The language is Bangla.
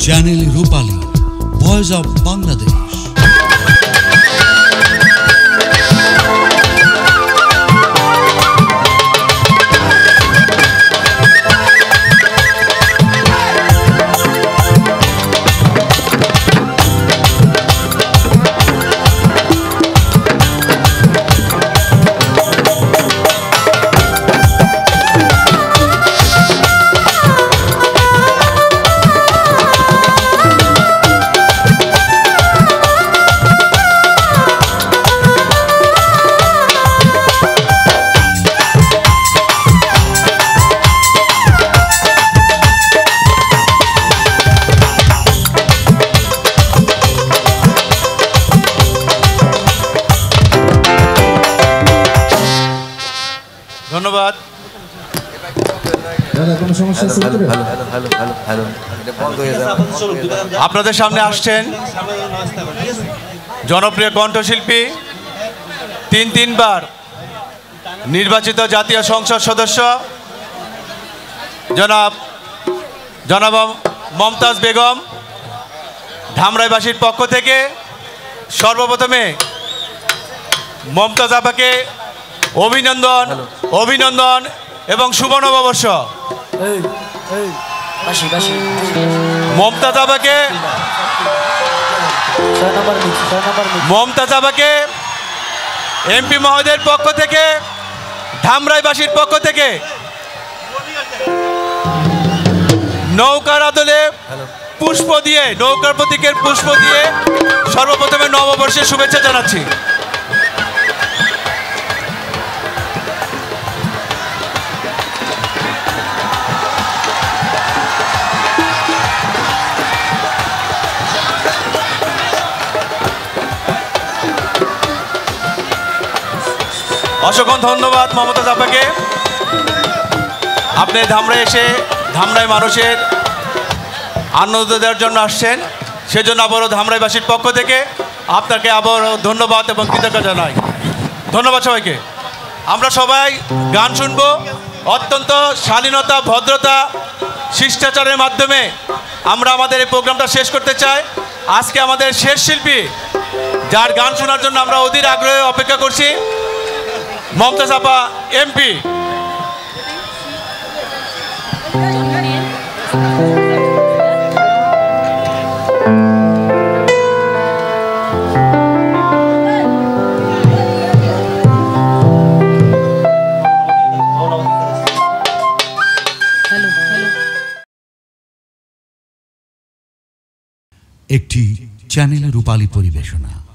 Channel Rupali voice of Bangladesh ধন্যবাদ। আপনাদের সামনে আসছেন জনপ্রিয় কণ্ঠশিল্পী তিন তিনবার নির্বাচিত জাতীয় সংসদ সদস্য জনাব জনাব মমতাজ বেগম ধামরাইবাসীর পক্ষ থেকে সর্বপ্রথমে মমতাজ আপাকে অভিনন্দন। অভিনন্দন এবং মমতাজ ছয় নম্বর মিক্স মমতাজ আবাকে এমপি মহোদয়ের পক্ষ থেকে ধামরাইবাসীর পক্ষ থেকে। নৌকার আদলে পুষ্প দিয়ে নৌকার প্রতীকের পুষ্প দিয়ে সর্বপ্রথমে নববর্ষের শুভেচ্ছা জানাচ্ছি। অসংখ্য ধন্যবাদ মমতাজ আপাকে আপনি ধামরায় এসে, ধামরাই মানুষের আনন্দ দেওয়ার জন্য আসছেন। সেজন্য আবারও ধামরাইবাসীর পক্ষ থেকে আপনাকে আবারও ধন্যবাদ এবং কৃতজ্ঞতা জানাই। ধন্যবাদ সবাইকে। আমরা সবাই গান শুনব। অত্যন্ত শালীনতা, ভদ্রতা, শিষ্টাচারের মাধ্যমে আমরা আমাদের এই প্রোগ্রামটা শেষ করতে চাই। আজকে আমাদের শেষ শিল্পী, যার গান শোনার জন্য আমরা অধীর আগ্রহে অপেক্ষা করছি। মমতাজ এমপি। একটি চ্যানেল রূপালী পরিবেশনা।